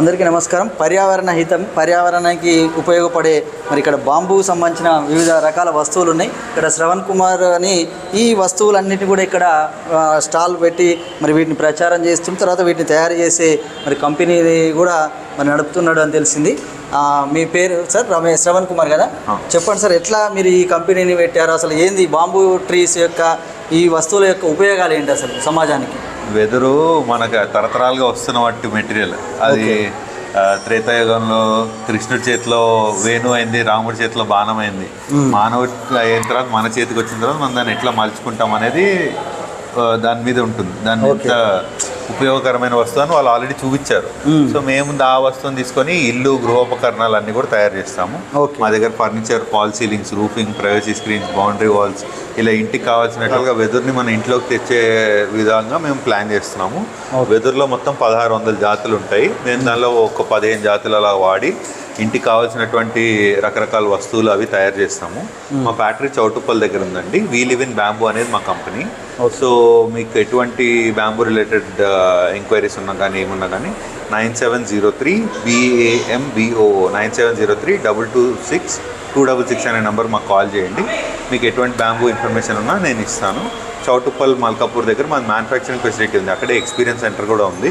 అందరికీ నమస్కారం. పర్యావరణ హితం పర్యావరణానికి ఉపయోగపడే మరి ఇక్కడ బాంబుకు సంబంధించిన వివిధ రకాల వస్తువులు ఉన్నాయి ఇక్కడ శ్రవణ్ కుమార్ అని ఈ వస్తువులన్నిటిని కూడా ఇక్కడ స్టాల్ పెట్టి మరి వీటిని ప్రచారం చేస్తున్న తర్వాత వీటిని తయారు చేసే మరి కంపెనీ కూడా మరి నడుపుతున్నాడు అని తెలిసింది. మీ పేరు సార్? రమే శ్రవణ్ కుమార్ కదా. చెప్పండి సార్ ఎట్లా మీరు ఈ కంపెనీని పెట్టారు? అసలు ఏంది బాంబు ట్రీస్ యొక్క ఈ వస్తువుల యొక్క ఉపయోగాలు ఏంటి అసలు సమాజానికి? వెదురు మనకు తరతరాలుగా వస్తున్న వాటి మెటీరియల్. అది త్రేతాయుగంలో కృష్ణుడి చేతిలో వేణు అయింది రాముడి చేతిలో బాణం అయింది. మానవుడి అయిన తర్వాత మన చేతికి వచ్చిన తర్వాత మనం దాన్ని ఎట్లా మలుచుకుంటాం అనేది దాని మీద ఉంటుంది. దాని ఎంత ఉపయోగకరమైన వస్తువు అని వాళ్ళు ఆల్రెడీ చూపించారు. సో మేము ఆ వస్తువుని తీసుకొని ఇల్లు గృహోపకరణాలు అన్ని కూడా తయారు చేస్తాము. మా దగ్గర furniture fall ceilings roofing privacy screens boundary walls ఇలా ఇంటికి కావాల్సినట్లుగా వెదురుని మన ఇంట్లోకి తెచ్చే విధంగా మేము ప్లాన్ చేస్తున్నాము. వెదురులో మొత్తం పదహారు వందల జాతులు ఉంటాయి. మేము దానిలో ఒక పదిహేను జాతులు అలా వాడి ఇంటికి కావాల్సినటువంటి రకరకాల వస్తువులు అవి తయారు చేస్తాము. మా ఫ్యాక్టరీ చౌటుప్పల్ దగ్గర ఉందండి. వీ లివ్ ఇన్ బ్యాంబూ అనేది మా కంపెనీ. సో మీకు ఎటువంటి బ్యాంబూ రిలేటెడ్ ఎంక్వైరీస్ ఉన్నా కానీ ఏమున్నా కానీ nine seven zero three B A M B O O nine seven zero three double two six two double six అనే నెంబర్ మాకు కాల్ చేయండి. మీకు ఎటువంటి బ్యాంబూ ఇన్ఫర్మేషన్ ఉన్నా నేను ఇస్తాను. చౌటుప్పల్ మల్కాపూర్ దగ్గర మా మ్యానుఫ్యాక్చరింగ్ ఫెసిలిటీ ఉంది. అక్కడే ఎక్స్పీరియన్స్ సెంటర్ కూడా ఉంది.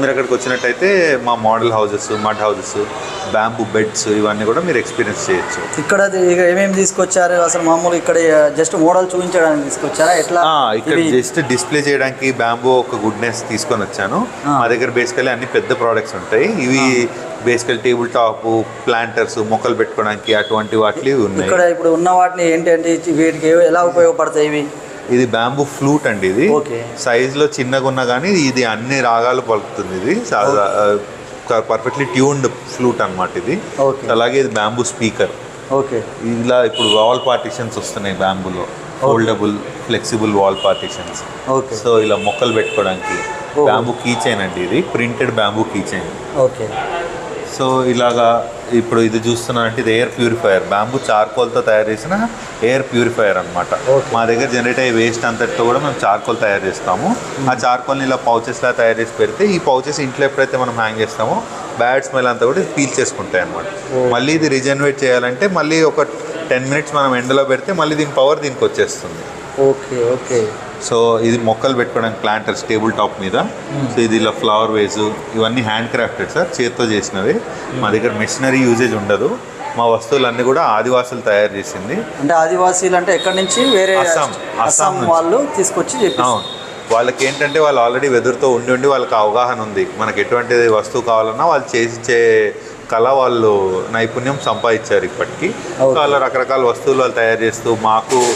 మీరు అక్కడికి వచ్చినట్టయితే మా model houses mud houses bamboo beds ఇవన్నీ కూడా మీరు ఎక్స్పీరియన్స్ చేయొచ్చు. ఇక్కడ ఏమేమి తీసుకొచ్చారు? అసలు మామూలు ఇక్కడ జస్ట్ మోడల్ చూపించడానికి తీసుకొచ్చారా? ఎట్లా? ఇక్కడ జస్ట్ డిస్ప్లే చేయడానికి బ్యాంబూ ఒక గుడ్నెస్ తీసుకొని వచ్చాను. మా దగ్గర బేసికలీ అన్ని పెద్ద ప్రోడక్ట్స్ ఉంటాయి. ఇవి బేసికల్ టేబుల్ టాప్ ప్లాంటర్స్ మొక్కలు పెట్టుకోవడానికి అటువంటి వాటి ఉన్నాయి. ఇక్కడ ఇప్పుడు ఉన్న వాటిని ఏంటంటే వీటికి ఎలా ఉపయోగపడతాయి ఇవి? ఇది బ్యాంబూ ఫ్లూట్ అండి ఇది. ఓకే. సైజ్లో చిన్నగా ఉన్నా కానీ ఇది అన్ని రాగాలు పలుకుతుంది ఇది. పర్ఫెక్ట్లీ ట్యూన్డ్ ఫ్లూట్ అన్నమాట ఇది. ఓకే. అలాగే ఇది బ్యాంబూ స్పీకర్ ఓకే. ఇలా ఇప్పుడు వాల్ పార్టిషన్స్ వస్తున్నాయి బ్యాంబూలో foldable flexible wall partitions okay. So ఇలా మొక్కలు పెట్టుకోవడానికి. బ్యాంబూ కీ చైన్ అండి ఇది. Printed bamboo key chain okay. So ఇలాగా ఇప్పుడు ఇది చూస్తున్నానంటే ఇది ఎయిర్ ప్యూరిఫైయర్ బ్యాంబూ చార్కోల్తో తయారు చేసిన ఎయిర్ ప్యూరిఫైయర్ అనమాట. మా దగ్గర జనరేట్ అయ్యే వేస్ట్ అంతటితో కూడా మేము చార్కోల్ తయారు చేస్తాము. ఆ చార్కోల్ని ఇలా pouches లా తయారు చేసి పెడితే ఈ పౌచెస్ ఇంట్లో ఎప్పుడైతే మనం హ్యాంగ్ చేస్తామో బ్యాడ్ స్మెల్ అంతా కూడా పీల్ చేసుకుంటాయి అనమాట మళ్ళీ ఇది రిజనరేట్ చేయాలంటే మళ్ళీ ఒక టెన్ మినిట్స్ మనం ఎండలో పెడితే మళ్ళీ దీని పవర్ దీనికి వచ్చేస్తుంది. ఓకే ఓకే సో ఇది మొక్కలు పెట్టుకోవడానికి ప్లాంటర్స్ టేబుల్ టాప్ మీద. సో ఇది ఇలా ఫ్లవర్ వేస్ ఇవన్నీ హ్యాండ్ క్రాఫ్టెడ్ సార్ చేత్తో చేసినవి. మా దగ్గర మెషినరీ యూజేజ్ ఉండదు. మా వస్తువులన్నీ కూడా ఆదివాసులు తయారు చేసింది. అంటే ఆదివాసీలు అంటే ఎక్కడి నుంచి? వేరే అస్సాం. అస్సాం. వాళ్ళు తీసుకొచ్చి అవును. వాళ్ళకి ఏంటంటే వాళ్ళు ఆల్రెడీ వెదురుతో ఉండి ఉండి వాళ్ళకి అవగాహన ఉంది. మనకి ఎటువంటి వస్తువు కావాలన్నా వాళ్ళు చేసిచ్చే కళ వాళ్ళు నైపుణ్యం సంపాదించారు ఇప్పటికీ. సో అలా రకరకాల వస్తువులు వాళ్ళు తయారు చేస్తూ మాకు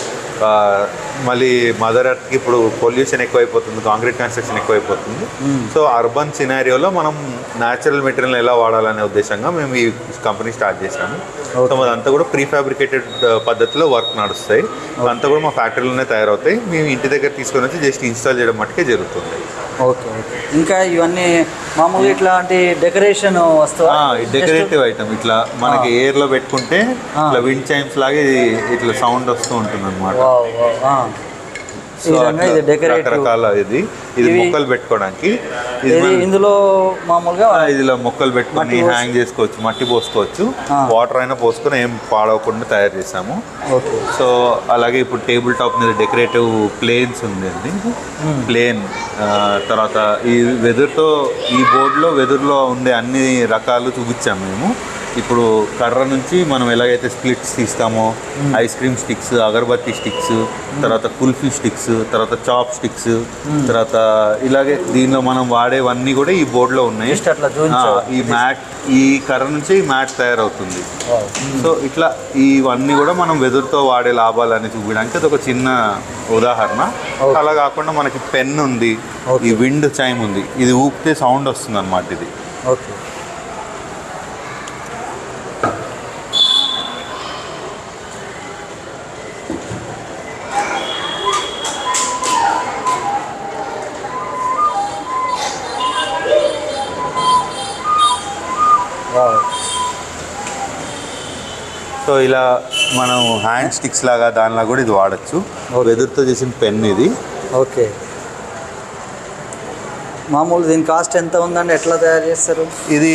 మళ్ళీ మదర్ ఎర్త్కి ఇప్పుడు పొల్యూషన్ ఎక్కువైపోతుంది కాంక్రీట్ కన్స్ట్రక్షన్ ఎక్కువైపోతుంది. సో అర్బన్ సినారియోలో మనం న్యాచురల్ మెటీరియల్ ఎలా వాడాలనే ఉద్దేశంగా మేము ఈ కంపెనీ స్టార్ట్ చేశాము. సో అదంతా కూడా ప్రీ ఫ్యాబ్రికేటెడ్ పద్ధతిలో వర్క్ నడుస్తాయి. అంతా కూడా మా ఫ్యాక్టరీలోనే తయారవుతాయి. మేము ఇంటి దగ్గర తీసుకొని వచ్చి జస్ట్ ఇన్స్టాల్ చేయడం మట్టుకే జరుగుతుంది. ఓకే ఇంకా ఇవన్నీ మామూలుగా ఇట్లాంటి డెకరేషన్ వస్తువు? డెకరేటివ్ ఐటమ్ ఇట్లా మనకి ఎయిర్లో పెట్టుకుంటే ఇట్లా విండ్ చైమ్స్ లాగా ఇట్లా సౌండ్ వస్తూ ఉంటుంది అనమాట ఇది రకరకాల ఇది. మొక్కలు పెట్టుకోవడానికి ఇందులో మామూలుగా ఇదిలో మొక్కలు పెట్టుకొని హ్యాంగ్ చేసుకోవచ్చు మట్టి పోసుకోవచ్చు. వాటర్ అయినా పోసుకొని ఏం పాడవకుండా తయారు చేసాము సో అలాగే ఇప్పుడు టేబుల్ టాప్ మీద డెకరేటివ్ ప్లేన్స్ ఉందండి. ప్లేన్ తర్వాత ఈ వెదురుతో ఈ బోర్డులో వెదురులో ఉండే అన్ని రకాలు చూపించాము మేము. ఇప్పుడు కర్ర నుంచి మనం ఎలాగైతే splits తీస్తామో ice cream sticks agarbatti sticks తర్వాత కుల్ఫీ స్టిక్స్ తర్వాత చాప్ స్టిక్స్ తర్వాత ఇలాగే దీనిలో మనం వాడేవన్నీ కూడా ఈ బోర్డులో ఉన్నాయి. ఈ మ్యాట్ ఈ కర్ర నుంచి ఈ మ్యాట్ తయారవుతుంది. సో ఇట్లా ఇవన్నీ కూడా మనం వెదురుతో వాడే లాభాలని చూపించడానికి అది ఒక చిన్న ఉదాహరణ. అలా కాకుండా మనకి పెన్ ఉంది. ఈ విండ్ చైమ్ ఉంది ఇది ఊపితే సౌండ్ వస్తుంది అనమాట ఇది. ఓకే. సో ఇలా మనం హ్యాండ్ స్టిక్స్ లాగా దానిలా కూడా ఇది వాడచ్చు. వెదురుతో చేసిన పెన్ ఇది. ఓకే మామూలు దీని కాస్ట్ ఎంత ఉందండి? ఎట్లా తయారు చేస్తారు? ఇది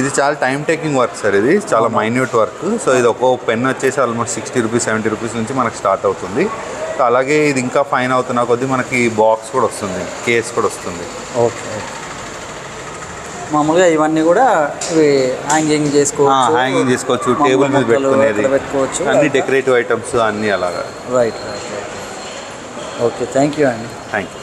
ఇది చాలా టైం టేకింగ్ వర్క్ సార్ ఇది. చాలా మైన్యూట్ వర్క్ సో ఇది ఒక్కో పెన్ వచ్చేసి almost sixty rupees seventy rupees నుంచి మనకు స్టార్ట్ అవుతుంది. సో అలాగే ఇది ఇంకా ఫైన్ అవుతున్న కొద్దీ మనకి బాక్స్ కూడా వస్తుంది. కేస్ కూడా వస్తుంది. ఓకే మామూలుగా ఇవన్నీ కూడా ఇవి హ్యాంగింగ్ చేసుకోవచ్చు హ్యాంగింగ్ చేసుకోవచ్చు టేబుల్ మీద పెట్టుకునేది. పెట్టుకోవచ్చు. అన్ని డెకరేటివ్ ఐటమ్స్ అన్నీ అలాగా. Right right right okay thank you అండి థ్యాంక్ యూ